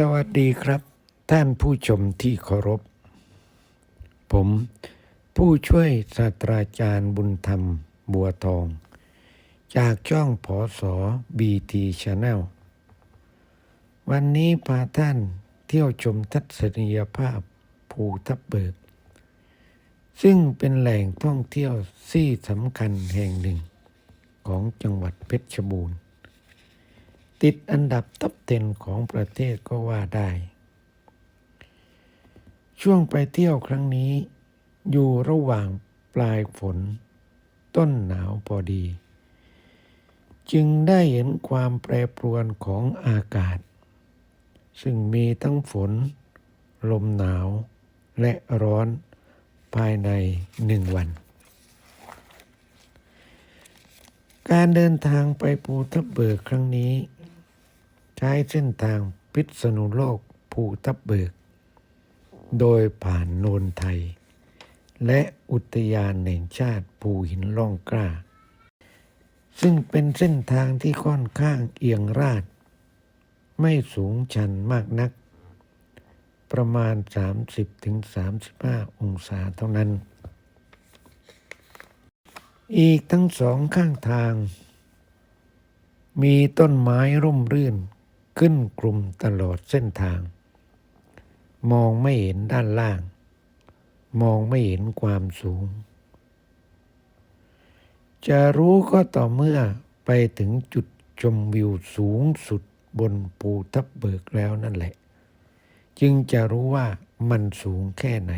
สวัสดีครับ ท่านผู้ชมที่เคารพ ผม ผู้ช่วยศาสตราจารย์บุญธรรมบัวทอง จากช่องผอสอบีทีชาแนลวันนี้พาท่านเที่ยวชมทัศนียภาพภูทับเบิก ซึ่งเป็นแหล่งท่องเที่ยวที่สำคัญแห่งหนึ่งของจังหวัดเพชรบูรณ์ ติดอันดับท็อป10 ของประเทศก็ว่าได้ ช่วงไปเที่ยวครั้งนี้ อยู่ระหว่างปลายฝน ต้นหนาวพอดี จึงได้เห็นความแปรปรวนของอากาศ ซึ่งมีทั้งฝน ลมหนาว และร้อนภายในหนึ่งวัน การเดินทางไปภูทับเบิกครั้งนี้ ใช้เส้นทางพิษณุโลกภูทับเบิก โดยผ่านโนนไทย และอุทยานแห่งชาติภูหินล่องกล้า ซึ่งเป็นเส้นทางที่ค่อนข้างเอียงราด ไม่สูงชันมากนัก ประมาณ 30-35 องศาเท่านั้น อีกทั้งสองข้างทางมีต้นไม้ร่มรื่น ขึ้นกลุ่มตลอดเส้นทาง มองไม่เห็นด้านล่าง มองไม่เห็นความสูง จะรู้ก็ต่อเมื่อไปถึงจุดชมวิวสูงสุดบนภูทับเบิกแล้วนั่นแหละ จึงจะรู้ว่ามันสูงแค่ไหน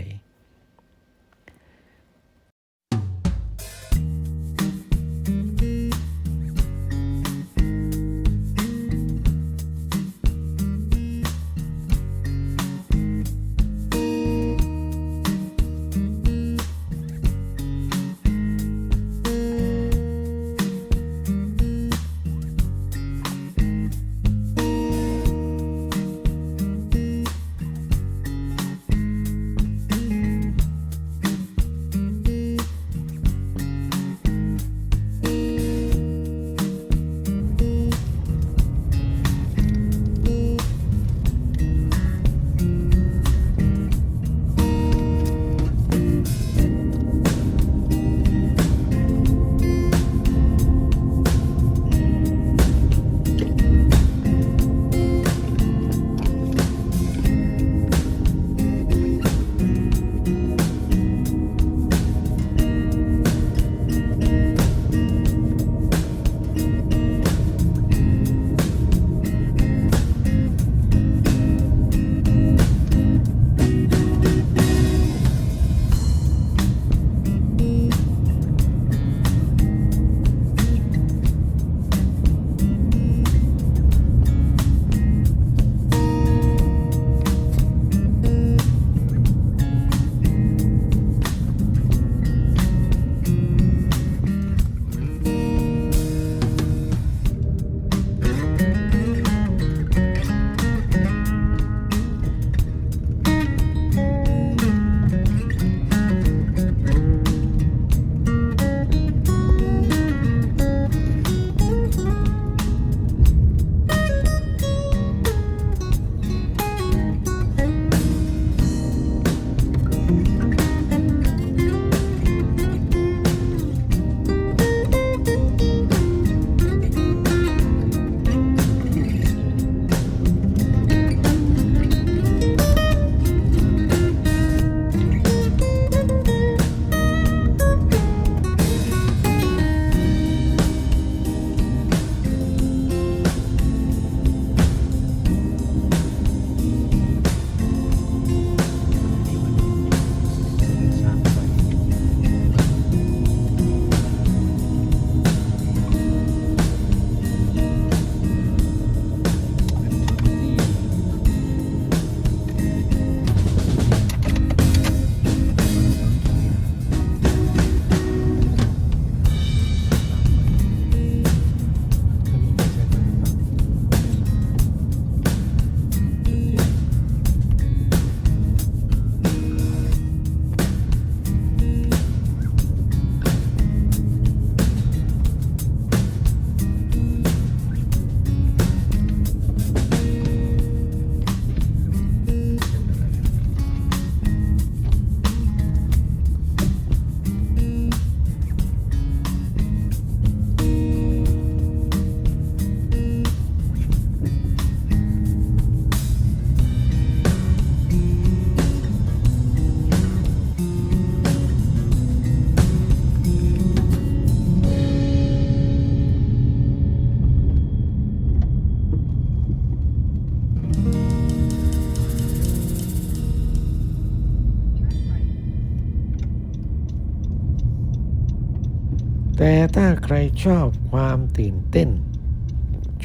แต่ถ้าใครชอบความตื่นเต้น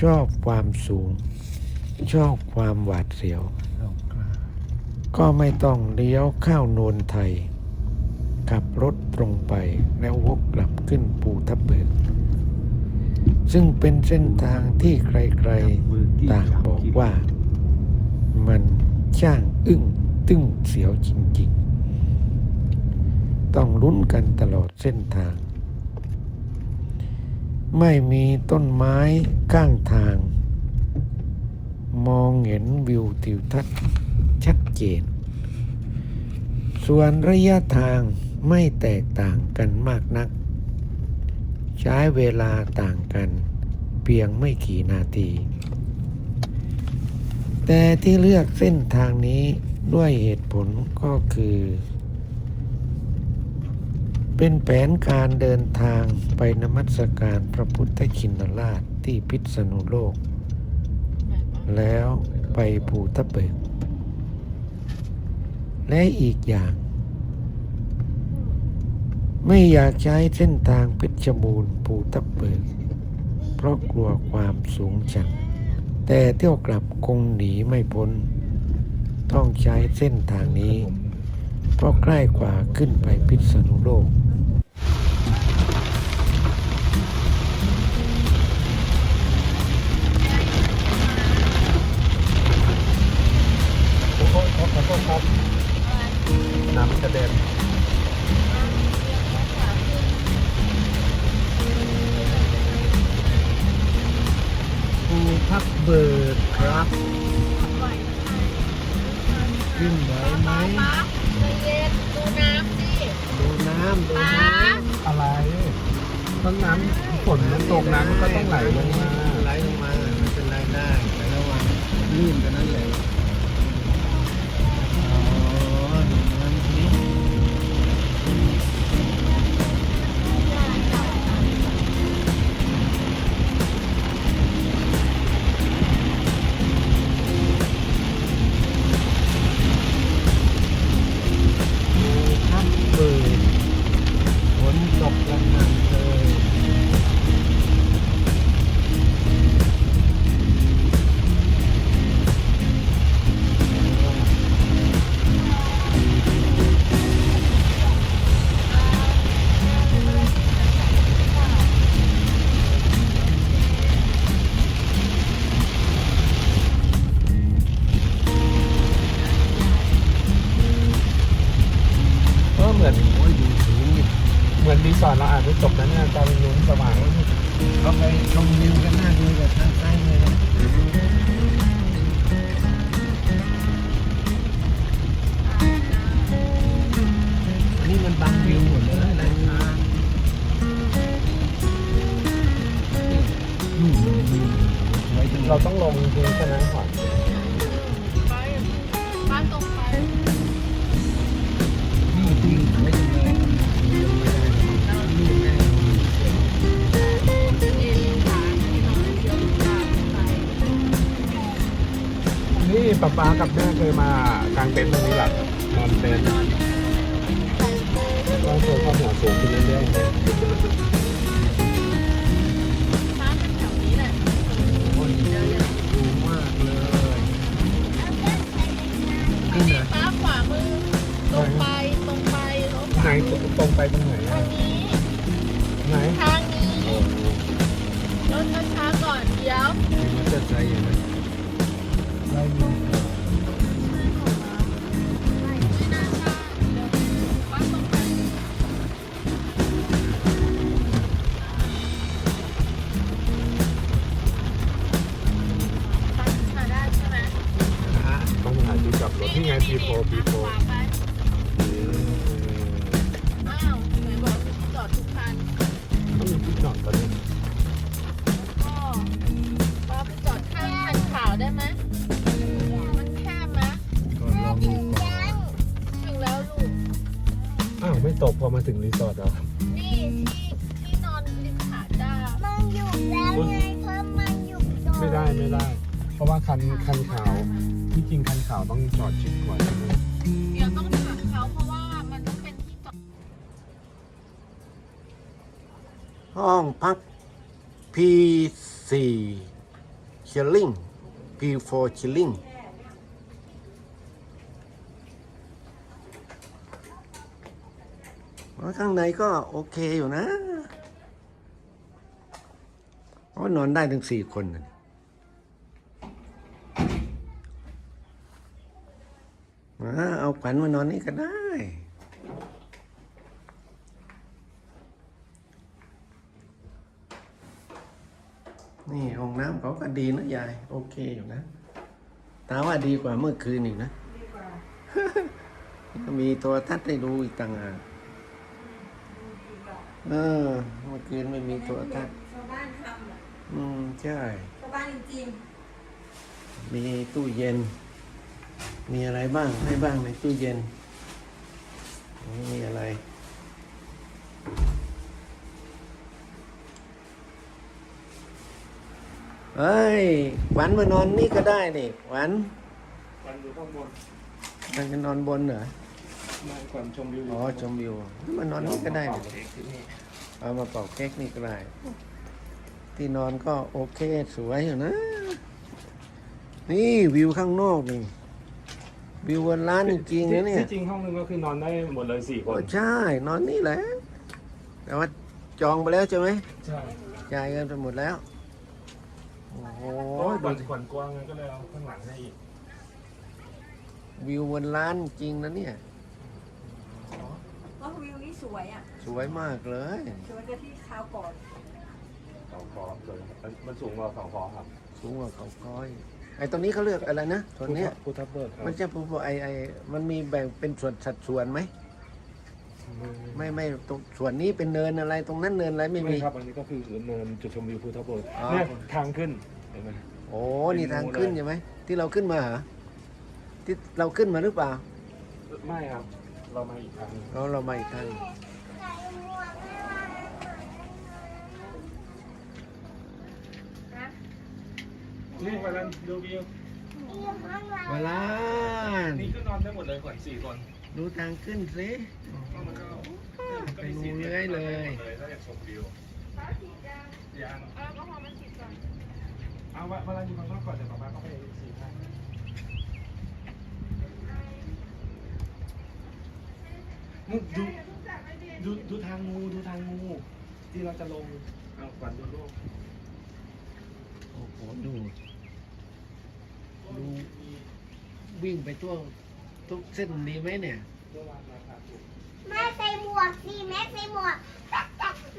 ชอบความสูง ชอบความหวาดเสียว ก็ไม่ต้องเลี้ยวเข้าโนนไทย ขับรถตรงไปแล้ววกกลับขึ้นภูทับเบิก ซึ่งเป็นเส้นทางที่ใครๆต่างบอกว่า มันช่างอึ้งตึ้งเสียวจริงๆ ต้องลุ้นกันตลอดเส้นทาง ไม่มีต้นไม้ข้างทาง มองเห็นวิวทิวทัศน์ชัดเจน ส่วนระยะทางไม่แตกต่างกันมากนัก ใช้เวลาต่างกันเพียงไม่กี่นาที แต่ที่เลือกเส้นทางนี้ด้วยเหตุผลก็คือ เป็นแผนการเดินทางไปนมัสการพระพุทธชินราชที่พิษณุโลก แล้วไปภูทับเบิก และอีกอย่าง ไม่อยากใช้เส้นทางเพชรบูรณ์ภูทับเบิก เพราะกลัวความสูงชันแต่เที่ยวกลับคงหนีไม่พ้น ต้องใช้เส้นทางนี้ เพราะใกล้กว่าขึ้นไปพิษณุโลก ขอโทษครับน้ำกระเด็นภูทับเบิกครับขึ้นไหวไหมเย็นดูน้ำสิดูน้ำดูป๊าน้ำอะไรต้นน้ำฝนมันตกน้ำมันก็ต้องไหลลงมาไหลลงมาไม่เป็นไรได้แต่ระวังลื่นกันนั่นแหละ ชมวิวกันหน้าดูกับทางใต้เลยนะอันนี้มันบังวิวหมดเลยด้านข้างเราต้องลงดูแค่นั้นก่อน ป๊าป๊ากับแม่เคยมากางเต็นท์ตรงนี้หลับนอนเต็นท์ก็เจอความหัวสูงขึ้นเรื่อยๆนะบ้านแถวนี้แหละโอ้ยสูงมากเลยขึ้นนี่นะป้าขวามือตรงไปตรงไปรถไหนตรงไปตรงไหนทาอะงนี้ไหนทางนี้รถช้าๆก่อนเดี๋ยวมีมอเตอร์ไซค์อยู่นะไล่มือไม่ ต้องหาที่จอดรถที่ไงพีโฟพีโฟขวาไปอ้าวไหนบอกจอดทุกคันต้องมีที่จอดตอนนี้ก็ป้าไปจอดข้างคันขาวได้ไหมมันแคบไหมก่อนลองดูก่อนถึงแล้วลูก อ้าว ไม่ตกพอมาถึงรีสอร์ทแล้วนี่ที่ที่นอนริมหาดได้มันอยู่แล้วไงเพราะมันอยู่ตรงไม่ได้ไม่ได้ เพราะว่าคันคันขาวที่จริงคันขาวต้องจอดชิดกว่าใช่ไหมเดี๋ยวต้องถามเขาเพราะว่ามันต้องเป็นที่จอดห้องพัก P4 Chilling P4 Chilling ข้างในก็โอเคอยู่นะเพราะนอนได้ถึงสี่คนนะอ่า เอาขวัญมานอนนี่ก็ได้ นี่ห้องน้ำเขาก็ดีนะยาย โอเคอยู่นะ ตาว่าดีกว่าเมื่อคืนอีกนะก็มีโทรทัศน์ให้ดูอีกต่างหากเออ เมื่อคืนไม่มีโทรทัศน์ชาวบ้านทำอะอืม ใช่ชาวบ้านจริงมีตู้เย็น มีอะไรบ้างให้บ้างในตู้เย็น มีอะไร เฮ้ย หวันมานอนนี่ก็ได้นี่หวันมันอยู่ข้างบนมันจะนอนบนเหรอมาก่อนชมวิวอ๋อชมวิวมานอนนี่ก็ได้เป่านี่เค้กที่นี่เอามาเป่าเค้กนี่ก็ได้ที่นอนก็โอเคสวยอยู่นะ นี่วิวข้างนอกนี่ วิวบนร้านจริงๆนะเนี่ย ที่จริงห้องนึงก็คือนอนได้หมดเลยสี่คนโอ้ใช่ นอนนี่แหละ แต่ว่าจองไปแล้วใช่ไหมใช่จ่ายเงินไปหมดแล้ว โอ้โหโอ้ยดูก่อนสิก่อนกว้างงั้นก็เลยเอาข้างหลังให้อีกวิวบนร้านจริงนะเนี่ยๆเพราะวิวนี้สวยอะ สวยมากเลย สวยกว่าที่คราวก่อน สองคอเกินมันสูงกว่าสองคอครับ สูงกว่าเขาค้อย ไอ้ตรงนี้เขาเลือกอะไรนะส่วนเนี้ยพุทธเบิกครับมันจะพูดไอไอมันมีแบ่งเป็นส่วนสัดส่วนไหมไม่ไม่ตรงส่วนนี้เป็นเนินอะไรตรงนั้นเนินอะไรไม่ไม่มีครับอันนี้ก็คือเนินจุดชมวิวพุทธเบิกอ๋อ เนี่ยทางขึ้นเห็นไหมโอ้นี่ทางขึ้นใช่ไหมที่เราขึ้นมาเหรอที่เราขึ้นมาหรือเปล่า ไม่ครับ เรามาอีกทางหนึ่งเราเรามาอีกทาง ใส่หมวกให้วางเหมือ นนี่วันนั้นดูวิวอีกข้างหลังเวลานี่ก็นอนได้หมดเลยก่อนสี่คนดูทางขึ้นสิมันก็ไปงูเลื้อยเลยถ้าอยากชมวิวยังเอาแอลกอฮอล์มันฉีดก่อนเอาเวลาอยู่ข้างนอกก่อนเดี๋ยวป๊าป๊าก็ไปสี่ให้นู่นดูดูดูทางงูดูทางงูที่เราจะลงเอาขวัญดูลูกโอ้โหดู ดูวิ่งไปทั่วทุกเส้นนี้ไหมเนี่ย แม่ใส่หมวกสิแม่ใส่หมวก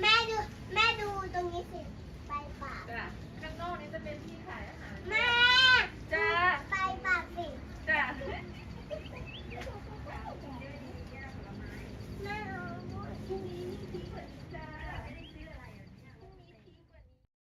แม่ดูแม่ดูตรงนี้สิไปป่าจ้ะข้างนอกนี้จะเป็นที่ขายอาหารแม่ จ้า